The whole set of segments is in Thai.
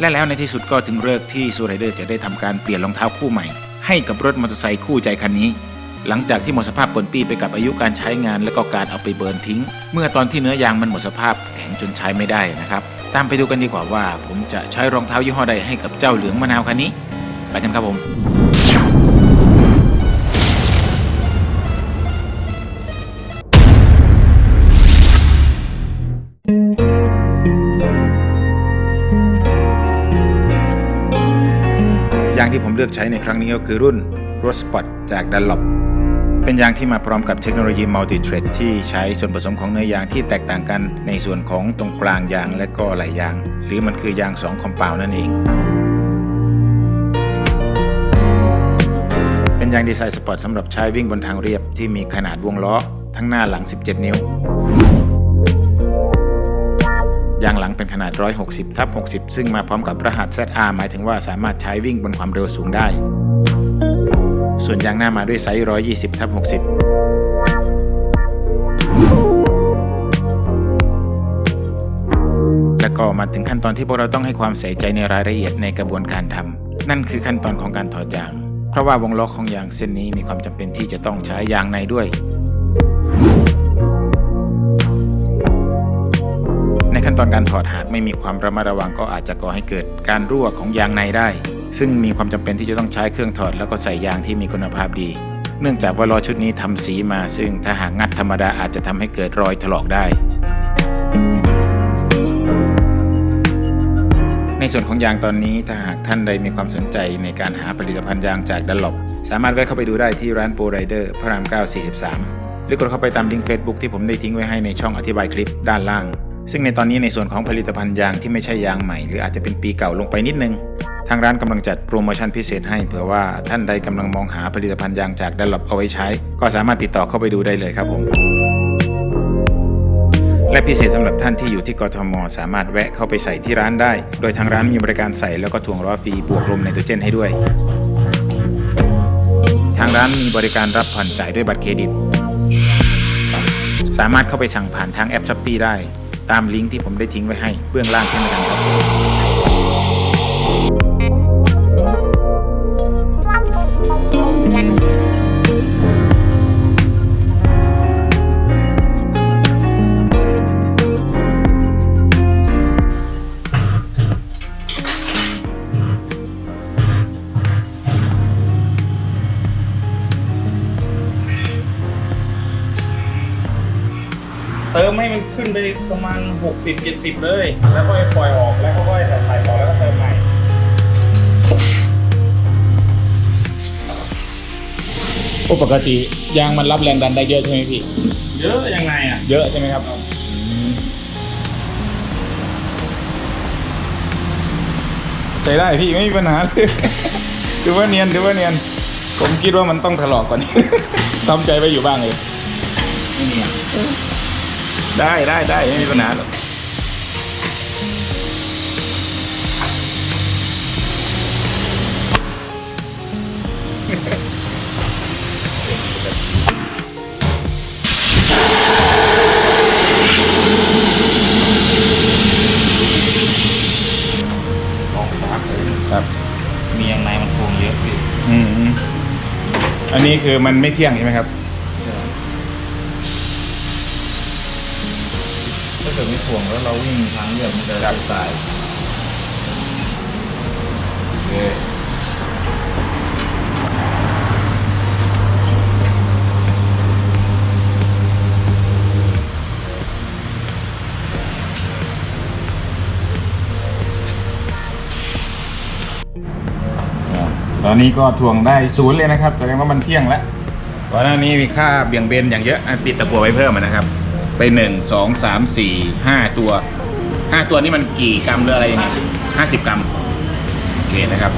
และแล้วในที่สุดก็ถึงเลิกที่ซูไรเดอร์จะได้ทำการเปลี่ยนรองเท้าคู่ใหม่ ให้กับรถมอเตอร์ไซค์คู่ใจคันนี้ หลังจากที่หมดสภาพปนปี้ไปกับอายุการใช้งานและก็การเอาไปเบิร์นทิ้ง เมื่อตอนที่เนื้อยางมันหมดสภาพแข็งจนใช้ไม่ได้นะครับ ตามไปดูกันดีกว่าว่า ผมจะใช้รองเท้ายี่ห้อใดให้กับเจ้าเหลืองมะนาวคันนี้ ไปกันครับผมางที่ผมเลือกใช้ในครั้งนี้ก็คือรุ่น r o s p o t จาก Dunlop เป็นยางที่มาพร้อมกับเทคโนโลยี Multi Thread ที่ใช้ส่วนผสมของเนื้อยางที่แตกต่างกันในส่วนของตรงกลางยางและก็ไหลยาง หรือมันคือยาง2คอมเปานั่นเอง เป็นยางดีไซน์สปอร์ตสำหรับใช้วิ่งบนทางเรียบที่มีขนาดวงล้อทั้งหน้าหลัง 17 นิ้ว เป็นขนาด 160ทับ60 ซึ่งมาพร้อมกับรหัส ZR หมายถึงว่าสามารถใช้วิ่งบนความเร็วสูงได้ ส่วนยางหน้ามาด้วยไซส์ 120ทับ60 และก็มาถึงขั้นตอนที่พวกเราต้องให้ความใส่ใจในรายละเอียดในกระบวนการทำนั่นคือขั้นตอนของการถอดยาง เพราะว่าวงล้อของยางเส้นนี้มีความจำเป็นที่จะต้องใช้ยางในด้วย ตอนการถอดหากไม่มีความระมัดระวังก็อาจจะก่อให้เกิดการรั่วของยางในได้ ซึ่งมีความจำเป็นที่จะต้องใช้เครื่องถอดแล้วก็ใส่ยางที่มีคุณภาพดี เนื่องจากว่าล้อชุดนี้ทำสีมา ซึ่งถ้าหากงัดธรรมดาอาจจะทำให้เกิดรอยถลอกได้ ในส่วนของยางตอนนี้ถ้าหากท่านใดมีความสนใจในการหาผลิตภัณฑ์ยางจากดัลลบสามารถแวะเข้าไปดูได้ที่ร้านโปรไรเดอร์พระราม 9 43 หรือกดเข้าไปตามลิงก์ Facebook ที่ผมได้ทิ้งไว้ให้ในช่องอธิบายคลิปด้านล่าง ซึ่งในตอนนี้ในส่วนของผลิตภัณฑ์ยางที่ไม่ใช่ยางใหม่ หรืออาจจะเป็นปีเก่าลงไปนิดนึง ทางร้านกำลังจัดโปรโมชั่นพิเศษให้เผื่อว่าท่านใดกำลังมองหาผลิตภัณฑ์ยางจากดัลลบเอาไว้ใช้ ก็สามารถติดต่อเข้าไปดูได้เลยครับผม และพิเศษสำหรับท่านที่อยู่ที่กทม สามารถแวะเข้าไปใส่ที่ร้านได้ โดยทางร้านมีบริการใส่แล้วก็ถ่วงล้อฟรีบวกลมไนโตรเจนให้ด้วย ทางร้านมีบริการรับผ่อนจ่ายด้วยบัตรเครดิต สามารถเข้าไปสั่งผ่านทางแอปช้อปปีได้ ตามลิงก์ที่ผมได้ทิ้งไว้ให้เบื้องล่างเช่นกันครับ ติมให้มันขึ้นไปประมาณ 60 70 เลย แล้วก็ปล่อยออกแล้วก็ค่อยใส่ใส่ต่อแล้วก็เติมใหม่ปกติยางมันรับแรงดันได้เยอะใช่ไหมพี่ เยอะยังไงอะ เยอะใช่ไหมครับใส่ได้พี่ไม่มีปัญหาเลยถือว่าเนียนถือว่าเนียน ผมคิดว่ามันต้องถลอกกว่านี้ทำใจไว้อยู่บ้างเลยไม่เนียน ได้ได้ได้ไม่มีปัญหาหรอกครับ มียังไงมันโคงเยอะพี่อืมอันนี้คือมันไม่เที่ยงใช่ไหมครับ กิดไม่ถ่วงแล้วเราวิ่งทางเรียบมันจะรับสายโอเคตอนนี้ก็ทวงได้ศูนย์เลยนะครับแสดงว่ามันเที่ยงแล้วก่อนหน้านี้มีค่าเบี่ยงเบนอย่างเยอะอะติดตะกัวไว้เพิ่มนะครับ ไปหนึ่งสองสามสี่ห้าตัวห้าตัวนี่มันกี่กรัมหรืออะไรยังไงห้าสิบกรัม โอเคนะครับ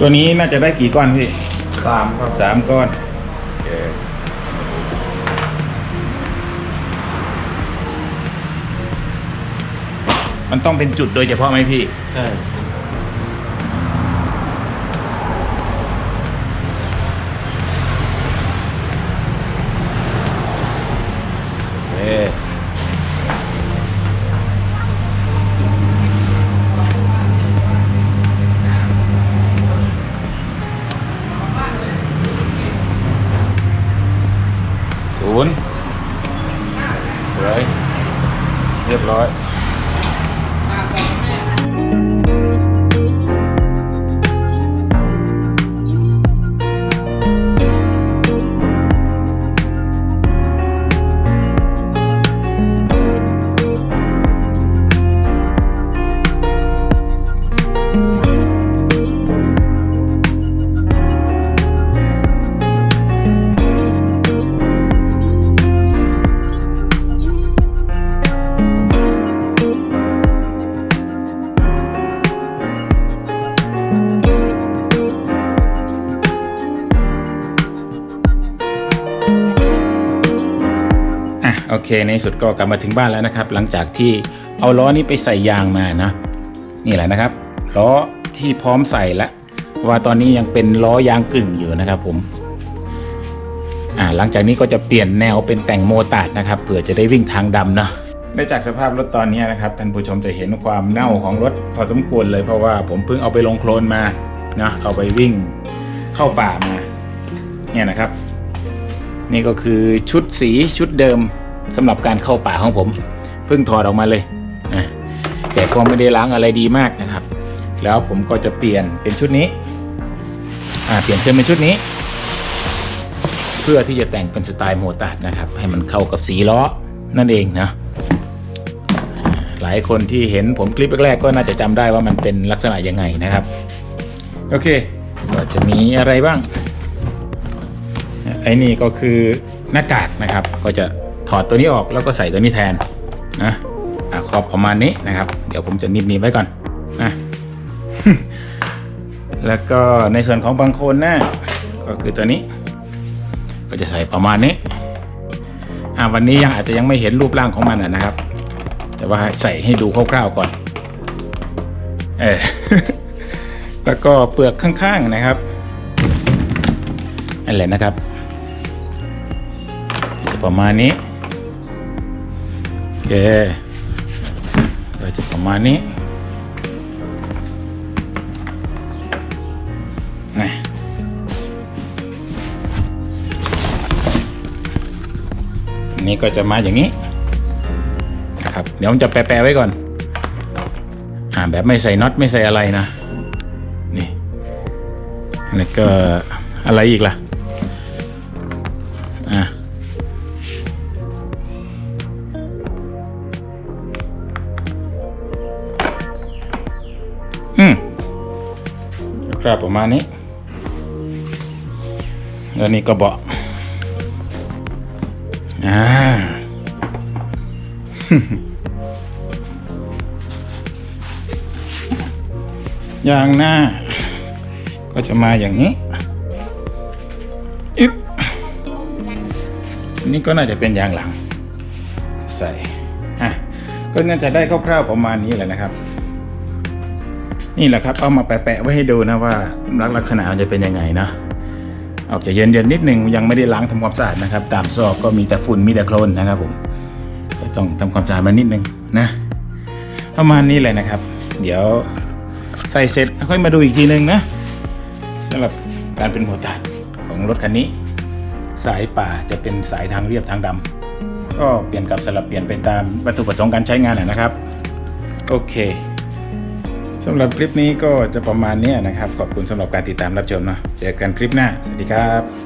ตัวนี้น่าจะได้กี่ก้อนพี่สามครับสามก้อนโอเคมันต้องเป็นจุดโดยเฉพาะไหมพี่ ใช่ เรียบร้อย อะโอเค ในสุดก็กลับมาถึงบ้านแล้วนะครับ หลังจากที่เอาล้อนี้ไปใส่ยางมานะ นี่แหละนะครับล้อที่พร้อมใส่แล้วเพราะว่าตอนนี้ยังเป็นล้อยางกึ่งอยู่นะครับผมอ่าหลังจากนี้ก็จะเปลี่ยนแนวเป็นแต่งโมตาดนะครับเผื่อจะได้วิ่งทางดำเนาะได้จากสภาพรถตอนนี้นะครับท่านผู้ชมจะเห็นความเน่าของรถพอสมควรเลยเพราะว่าผมเพิ่งเอาไปลงโคลนมานะเอาไปวิ่งเข้าป่ามาเนี่ยนะครับ นี่ก็คือชุดสีชุดเดิม สำหรับการเข้าป่าของผมเพิ่งถอดออกมาเลยนะแต่ก็ไม่ได้ล้างอะไรดีมากนะครับ แล้วผมก็จะเปลี่ยนเป็นชุดนี้อ่าเปลี่ยนเป็นชุดนี้ เพื่อที่จะแต่งเป็นสไตล์โมตาร์ดนะครับ ให้มันเข้ากับสีล้อนั่นเองนะหลายคนที่เห็นผมคลิปแรกๆก็น่าจะจำได้ว่ามันเป็นลักษณะยังไงนะครับ โอเคก็จะมีอะไรบ้างไอ้นี่ก็คือหน้ากากนะครับก็จะ ถอดตัวนี้ออกแล้วก็ใส่ตัวนี้แทนนะอะขอบประมาณนี้นะครับ เดี๋ยวผมจะนิบนีบไว้ก่อนนะแล้วก็ในส่วนของบางคนน้าก็คือตัวนี้ ก็จะใส่ประมาณนี้อะวันนี้ยังอาจจะยังไม่เห็นรูปร่างของมันอะนะครับ แต่ว่าใส่ให้ดูคร่าวๆก่อนเออแล้วก็เปลือกข้างๆนะครับนั่นแหละนะครับ จะประมาณนี้ โอเคก็จะประมาณนี้นะอันนี้ก็จะมาอย่างนี้นะครับ เดี๋ยวผมจะแปะๆไว้ก่อน อ่าแบบไม่ใส่น็อตไม่ใส่อะไรนะ นี่แล้วก็อะไรอีกล่ะ ครับประมาณนี้แล้วนี่ก็เบาะอ่าอย่างหน้า ก็จะมาอย่างนี้อึ๊บนนี่ก็น่าจะเป็นยางหลัง ใส่อะก็น่าจะได้คร่าวๆประมาณนี้แหละนะครับ นี่แหละครับเอามาแปะๆไว้ให้ดูนะว่าลักษณะมันจะเป็นยังไงนะออกจะเย็นๆนิดนึงยังไม่ได้ล้างทำความสะอาดนะครับ ตามซอกก็มีแต่ฝุ่นมีแต่โคลนนะครับผมก็ต้องทำความสะอาดมันนิดนึงนะประมาณนี้เลยนะครับ เดี๋ยวใส่เสร็จค่อยมาดูอีกทีนึงนะสำหรับการเป็นโมตาร์ดของรถคันนี้ สายป่าจะเป็นสายทางเรียบทางดำก็เปลี่ยนกับสลับเปลี่ยนไปตามวัตถุประสงค์การใช้งานนะครับ โอเค สำหรับคลิปนี้ก็จะประมาณนี้นะครับ ขอบคุณสำหรับการติดตามรับชมเนาะเจอกันคลิปหน้า สวัสดีครับ